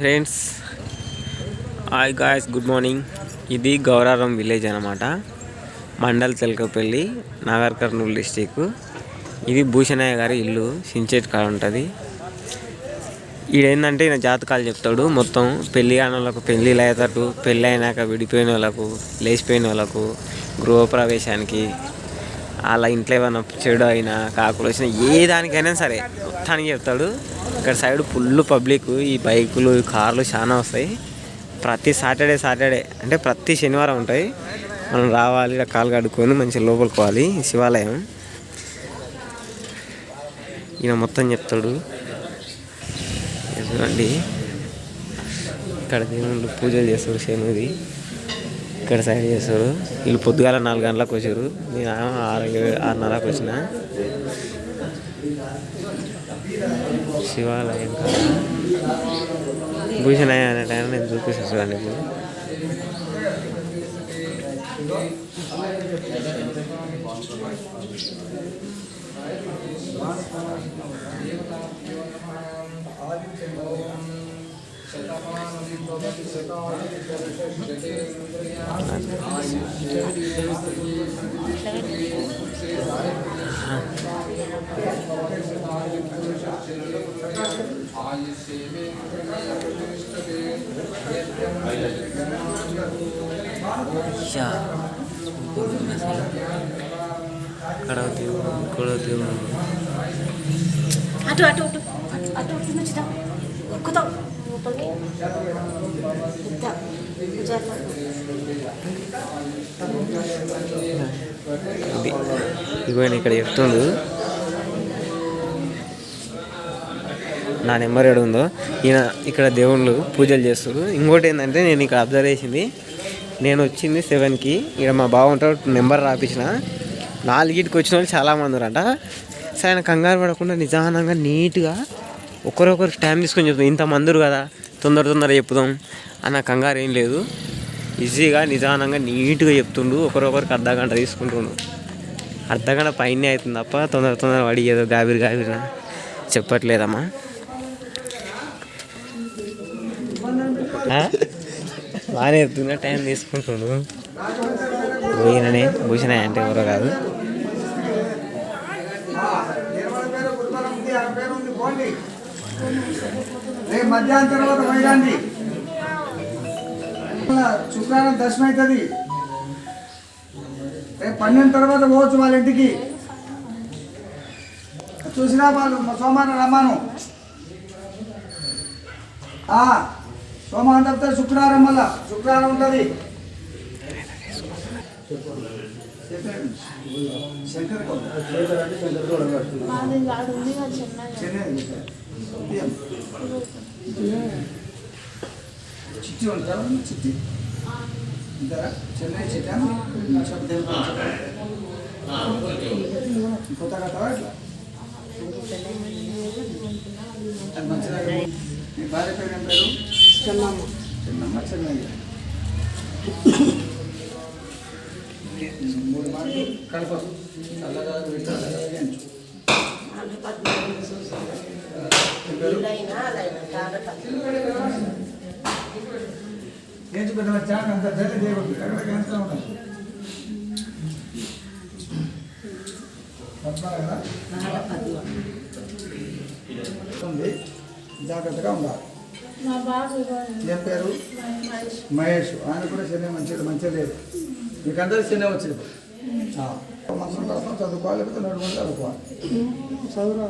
Friends hi guys good morning. ఇది Gouraram village అనమాట mandal Telakapalli Nagar Kurnool district. ఇది భూషణయ్య గారి ఇల్లు సించేట్ కాడ ఉంటుంది. ఈడేంటంటే ఈయన జాతకాలు చెప్తాడు. మొత్తం పెళ్ళి కాని వాళ్ళకు పెళ్ళిళ్ళు అయ్యేటట్టు పెళ్ళి అయినాక విడిపోయిన వాళ్ళకు లేచిపోయిన వాళ్ళకు గృహప్రవేశానికి అలా ఇంట్లో ఏమైనా చెడు అయినా కాకులు వచ్చినా ఏ దానికైనా సరే మొత్తానికి చెప్తాడు. ఇక్కడ సైడ్ ఫుల్ పబ్లిక్ ఈ బైకులు కార్లు చాలా వస్తాయి. ప్రతి సాటర్డే సాటర్డే అంటే ప్రతి శనివారం ఉంటాయి. మనం రావాలి ఇక్కడ కాలు కడుక్కొని మంచిగా లోపలికి పోవాలి శివాలయం. ఈయన మొత్తం చెప్తాడు. ఎందుకండి చూడండి ఇక్కడ దేవుళ్ళు పూజలు చేస్తారు శనిది. ఇక్కడ సైడ్ చేస్తారు. వీళ్ళు పొద్దుగాల నాలుగు గంటలకు వచ్చారు. నేను ఆరు ఆరున్నరకు వచ్చిన. శివాలయం కాదు భూషణయ్య అనే టైం నేను చూపిస్తాను చూడండి ఇప్పుడు యా. అక్కడ దేవుడు ఇక్కడ దేవుడు అటు అటు. అటు అటు నుంచి లోపలికి ఇక్కడ నా నెంబర్ ఏడు ఉందో. ఈయన ఇక్కడ దేవుళ్ళు పూజలు చేస్తారు. ఇంకోటి ఏంటంటే నేను ఇక్కడ అబ్జర్వ్ చేసింది నేను వచ్చింది సెవెన్కి ఇక్కడ మా బావ ఉంటాడు నెంబర్ రాపించిన నాలుగింటికి వచ్చిన వాళ్ళు చాలామంది ఉన్నారంట. సరే ఆయన కంగారు పడకుండా నిదానంగా నీట్గా ఒకరొకరికి టైం తీసుకొని చెప్తాం. ఇంతమంది కదా తొందర తొందర చెప్తాం అన్న కంగారు ఏం లేదు. ఈజీగా నిదానంగా నీట్గా చెప్తుండు. ఒకరొకరికి అర్ధ గంట తీసుకుంటుండు. అర్ధ గంట పైనే అవుతుంది తప్ప తొందర తొందర అడిగేదో గాబిరి గాబిరిన చెప్పట్లేదమ్మా. బాగానే ఎత్తున్న టైం తీసుకుంటున్నాడు. పోయిననే భూషణ అంటే ఎవరో కాదు. మధ్యాహ్నం తర్వాత పోయిరండి. శుక్రవారం దర్శనం అవుతుంది. రేపు పన్నెండు తర్వాత పోవచ్చు వాళ్ళ ఇంటికి. చూసినా వాళ్ళు సోమవారం రమ్మాను. ఆ, సోమవారం తప్పితే శుక్రవారం మళ్ళా. శుక్రవారం ఉంటుంది. శంకర్ కదా చిట్టి ఉంటారా? చిట్టి. ఉంటారా? చెన్నై చిట్టా? కొత్త ఇట్లా? అది మంచిగా మీ భార్య పేరు ఏం పేరు? చెన్నమ్మ. చిన్నమ్మ చెన్నయ్య. మూడు మార్కులు కలప చల్లగా పెట్టి చల్లగా వేయించు. ఏం పేరు? ఏంటి పెద్ద వచ్చా అంత జల్లి దేవుడు అక్కడ క్యాన్సర్? ఉంది. జాగ్రత్తగా ఉండాలి. ఏం పేరు? మహేష్. ఆయన కూడా శని మంచిది మంచిగా లేదు. మీకందరూ శని వచ్చింది. మనసు రాస్తాం చదువుకోవాలి లేకపోతే నడుములు చదువుకోవాలి. చదువు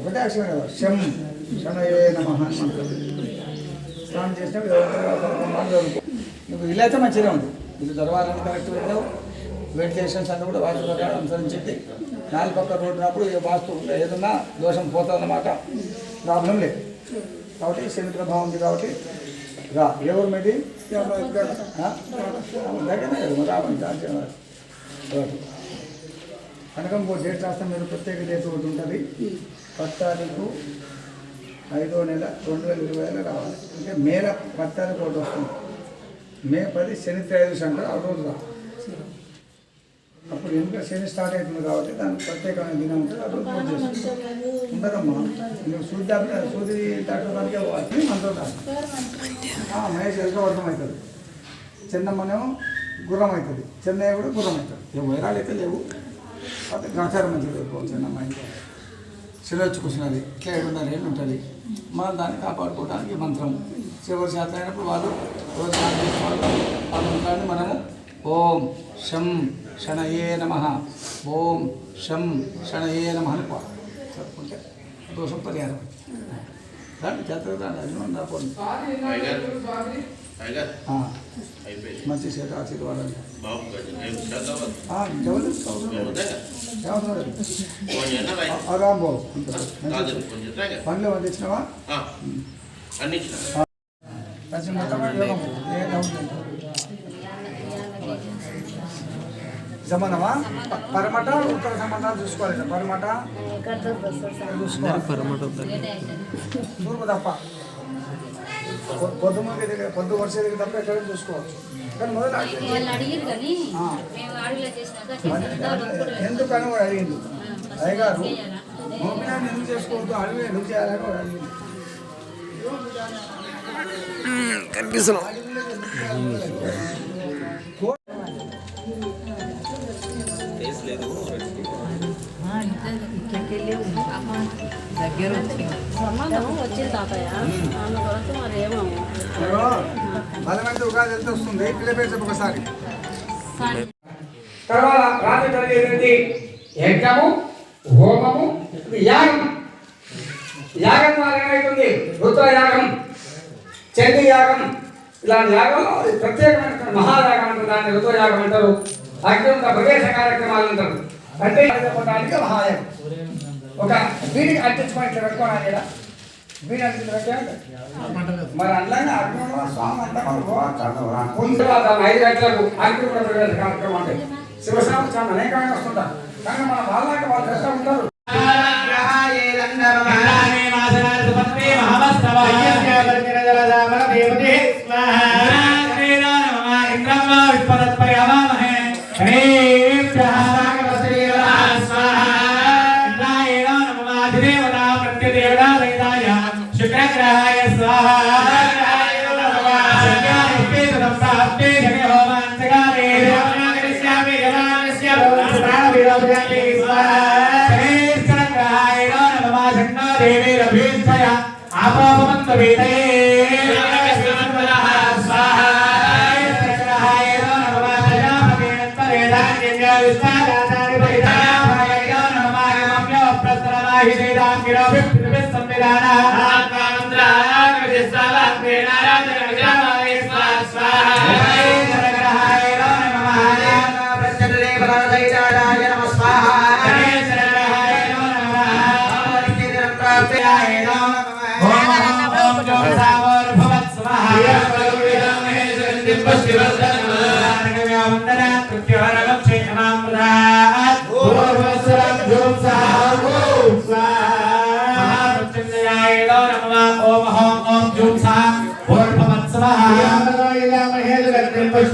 ఒకటే అక్షరం కదా. శం. శనయే నమ స్నానం చేసినప్పుడు చదువుకో. నువ్వు ఇలా అయితే మంచిగా ఉంది. ఇది దర్వాలని కరెక్ట్ పెట్టావు వెంటిలేషన్స్ అన్నీ కూడా వాటి ప్రకారం అనుసరించింది. నాలుగు పక్క రోడ్డు ఏ వాస్తు ఏదన్నా దోషం పోతుందన్నమాట. ప్రాబ్లం లేదు. కాబట్టి శని ప్రభావం ఉంది కాబట్టి రా. ఏ ఊరు మీది దగ్గరనే కదా మరి రావండి దాంట్లో డేట్ రాస్తాం మీరు ప్రత్యేక డేట్ ఒకటి ఉంటుంది. పది తారీఖు ఐదో నెల రెండు వేల ఇరవై వేల రావాలి. అంటే మేల పది తారీఖు ఒకటి వస్తుంది. మే పది శని త్రయోదశి అంటారు. ఆ రోజు రా. అప్పుడు ఇంకా శని స్టార్ట్ అవుతుంది కాబట్టి దానికి ప్రత్యేకమైన దినం ఉంటుంది. అప్పుడు పూజ చేస్తాం. ఉండదమ్మా. నువ్వు సూది దాకా సూది దాటడానికి వాటిని మనతో మహేష్ ఎదుగు అర్థమవుతుంది చిన్నమ్మనేమో గుర్రం అవుతుంది చిన్నయ్య కూడా గుర్రం అవుతుంది ఏ వైరాలు అయితే లేవు. అయితే గ్రహచారం మంచిది ఎక్కువ చిన్నమ్మ ఇంకా శిల కూర్చున్నది. ఇట్లా ఏడున్నర ఏళ్ళు ఉంటుంది. మనం దాన్ని కాపాడుకోవడానికి మంత్రం. చివరి శాతం అయినప్పుడు వాళ్ళు ఎవరు వాళ్ళు మంత్రాన్ని మనము ఓం శం శనయే నమ ఓం శం శనయే నమ అని పోవాలి చదువుకుంటే దోషం పరిహారం దాన్ని జాతర దాన్ని అభిమానం రాకపోండి టైగర్ టైగర్ ఆ, అయిపోయింది సంబంధమా పరమట ఉత్తర సంబంధాలు చూసుకోవాలి. పరమట? చూసుకోవాలి తూర్పు తప్ప పొద్దు ముందు దగ్గర పొద్దు వర్ష దగ్గర తప్ప ఎక్కడ చూసుకోవచ్చు. కానీ మొదలు ఎందుకని కూడా అడిగింది అయ్యగారు మోపినాన్ని ఎందుకు చేసుకోవద్దు? అడవి ఎందుకు చేయాలని కూడా అడిగింది కనిపిస్తున్నాం సంబంధం వచ్చింది తాతయ్య. దాని కొరకు మరి ఏమో. ఇదిగో, బలమైన ఉగాది ఎంత వస్తుంది. పిల్ల పేరు చెప్పు ఒకసారి. తర్వాత రాత్రి జరిగేది యజ్ఞము హోమము యాగం. యాగం ద్వారా ఏమవుతుంది రుద్ర యాగం చండీ యాగం. ఇలాంటి యాగం అది ప్రత్యేకమైన మహాయాగం అంటారు. దాన్ని రుద్ర యాగం అంటారు. అగ్ని ప్రవేశ కార్యక్రమాలు అంటారు అంటే చెప్పడానికి మహాయాగం ఒక వీడికి అంటించుకొని ఇట్లా పెట్టుకోవాలి వీడి మరి స్వామి అంతా తర్వాత ఐదు గంటలకు ప్రవేశ కార్యక్రమం అంటే చాలా అనేకమైన వస్తుంటారు కానీ మన వాళ్ళకి వాళ్ళు కష్టం ఉంటారు. శుక్రగ్రహాయ संविधान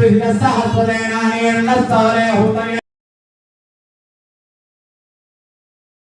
भिन्नस्तः हस्तदेनानेन स्तवरे होतये